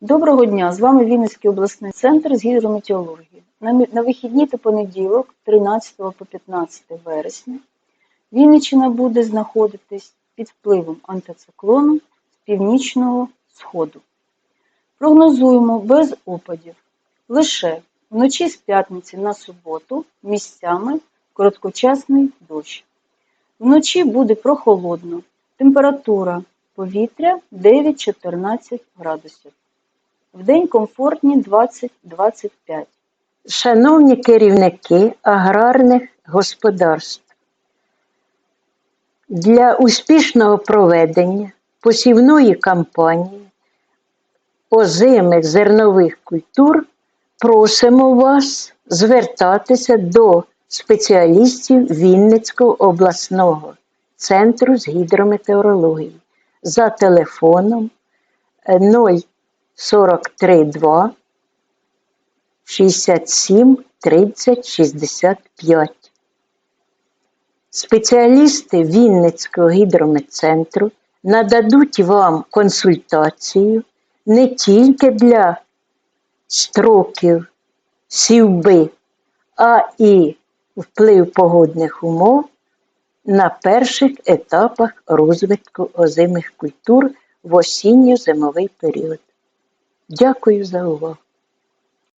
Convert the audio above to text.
Доброго дня! З вами Вінницький обласний центр з гідрометеорології. На, вихідні та понеділок, 13 по 15 вересня, Вінниччина буде знаходитись під впливом антициклону з північного сходу. Прогнозуємо без опадів. Лише вночі з п'ятниці на суботу місцями короткочасний дощ. Вночі буде прохолодно. Температура повітря 9-14 градусів. Вдень комфортні 20-25. Шановні керівники аграрних господарств, для успішного проведення посівної кампанії озимих зернових культур просимо вас звертатися до спеціалістів Вінницького обласного центру з гідрометеорології за телефоном е, 0432 67 30 65. Спеціалісти Вінницького гідрометцентру нададуть вам консультацію не тільки для строків сівби, а і вплив погодних умов на перших етапах розвитку озимих культур в осінньо-зимовий період. Дякую за увагу.